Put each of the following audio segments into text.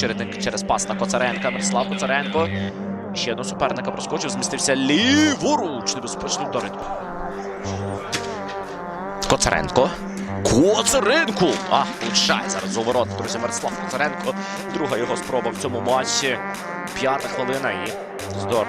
Чередник через пас на Коцаренка. Мирослав Коцаренко. Ще одного суперника проскочив, змістився ліворуч. Небезпечний ударить. Коцаренко. Коцаренко! А, влучає зараз у ворот, друзі, Мирослав Коцаренко. Друга його спроба в цьому матчі. П'ята хвилина і здор.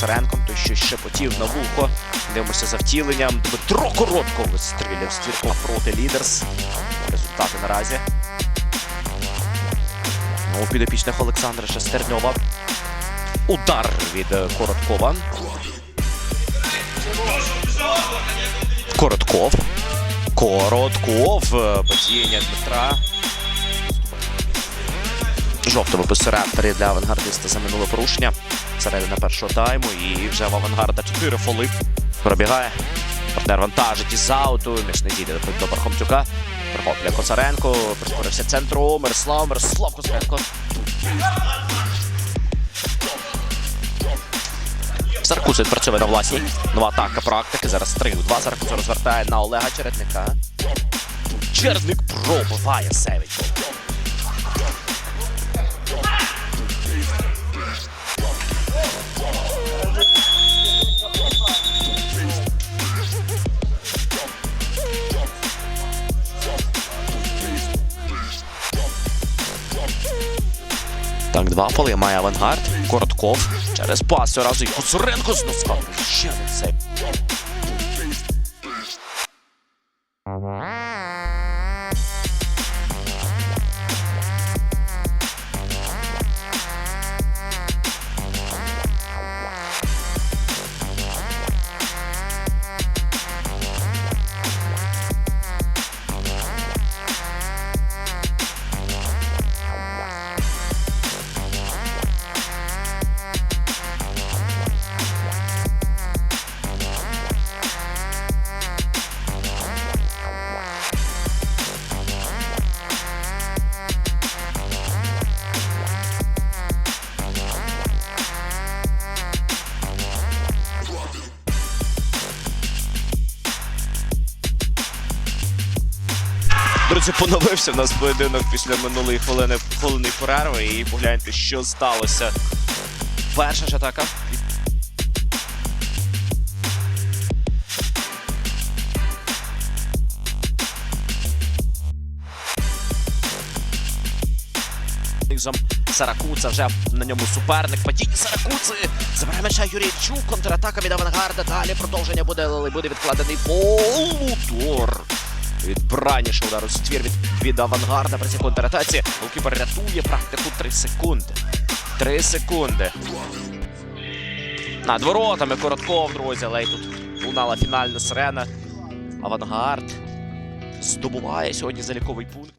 Коцаренком, той що шепотів на вухо. Дивимося за втіленням. Дмитро Коротко вистріляв стірку проти лідерс. Результати наразі. У підопічних Олександра Шестерньова. Удар від Короткова. Коротков. Коротков. Е, Дмитра. Жовтий випис реакторі для авангардиста за минуле порушення. Середина першого тайму і вже в авангарда 4 фоли. Пробігає. Партнер вантажить із ауту. Між не дійде до Пархомчука. Прихоплює Коцаренко. Прискорився центру. Мирослав. Мирослав Коцаренко. Саркуз відпрацьовує на власній. Нова атака практики. Зараз 3 у 2. Саркуз розвертає на Олега Чередника. Чередник пробиває Севич. Так, два поли має авангард. Коротков через пас разу і Куцуренко знову. Ще не це. Друзі, поновився в нас поєдинок після минулої хвилини хвилини перерви. І погляньте, що сталося. Перша ж атака. Саракуца вже на ньому суперник. Падіння Саракуци. Забирає м'яча Юрійчук. Контратака від авангарда. Далі продовження буде, але буде відкладений полудор. Відбранніше удар удару ствір від, від авангарда при цій контратаці. Голкіпер рятує практику 3 секунди. 3 секунди. Над воротами Коротков, друзі, але й тут лунала фінальна сирена. Авангард здобуває сьогодні заліковий пункт.